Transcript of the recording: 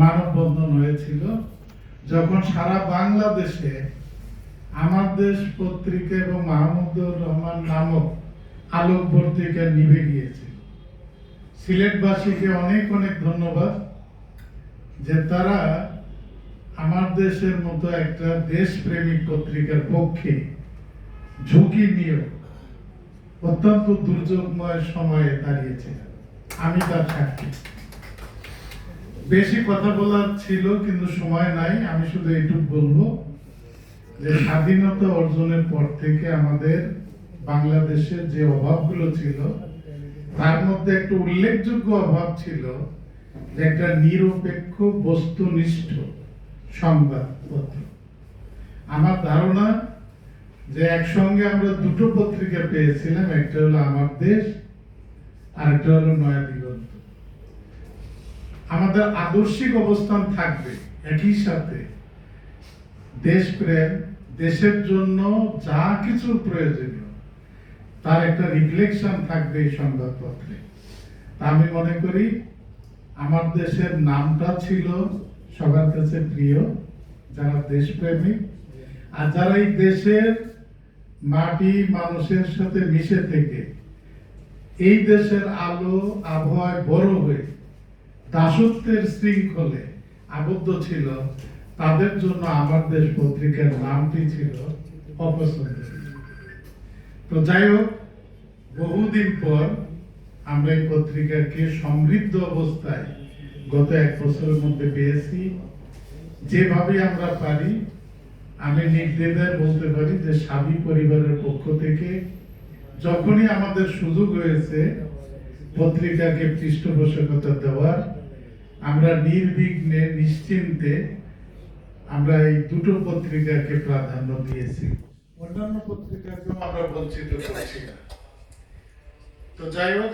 মানববন্ধন হয়েছিল, যখন সারা বাংলাদেশে আমার দেশ পত্রিকা এবং মাহমুদুর রহমান নামক আলোক পত্রিকা নিভে গিয়েছিল সিলেটবাসীকে অনেক অনেক ধন্যবাদ যে তারা আমার দেশের মতো একটা দেশপ্রেমিক পত্রিকার পক্ষে ঝুঁকি নিয়ে অত্যন্ত দুর্যোগময় সময়ে দাঁড়িয়েছিলেন। আমি তার সাক্ষী। বেশি কথা বলার ছিল, কিন্তু সময় নাই। আমি শুধু এইটুকু বলব যে স্বাধীনতা অর্জনের পর থেকে আমাদের বাংলাদেশের যে অভাবগুলো ছিল, তার মধ্যে একটা উল্লেখযোগ্য অভাব ছিল যে একটা নিরপেক্ষ বস্তুনিষ্ঠ সংবাদপত্র। আমার ধারণা যে একসঙ্গে আমরা দুটো পত্রিকা পেয়েছিলাম, একটা হলো আমার দেশ, আর একটা হলো নয়া দিগন্ত। আমাদের আদর্শিক অবস্থান থাকবে একই সাথে। দেশপ্রেম দেশের জন্য যা কিছু প্রয়োজনীয়, তার একটা রিফ্লেকশন থাকবে এই সংবাদপত্রে। আমি মনে করি, আমার দেশের নামটা ছিল সবার কাছে প্রিয়, যারা দেশপ্রেমিক, আর যারা এই দেশের মাটি মানুষের সাথে মিশে থেকে, এই দেশের আলো, আবহাওয়ায় বড় হয়ে দাসত্বের শৃঙ্খলে আবদ্ধ ছিল, তাদের জন্য আমার দেশ পত্রিকার নামটি ছিল অপছন্দের তো যাই হোক, বহুদিন পর আমরা এই পত্রিকাকে সমৃদ্ধ অবস্থায় গত এক বছরের মধ্যে পেয়েছি। যেভাবে আমরা পারি, আমি নির্দ্বিধায় বলতে পারি যে স্বামী পরিবারের পক্ষ থেকে যখনই আমাদের সুযোগ হয়েছে, পত্রিকাকে পৃষ্ঠপোষকতা দেওয়ার আমরা নির্বিঘ্নে, নিশ্চিন্তে আমরা এই দুটো পত্রিকাকে প্রাধান্য দিয়েছি। অন্যান্য পত্রিকাকেও আমরা বঞ্চিত করছি না। তো যাই হোক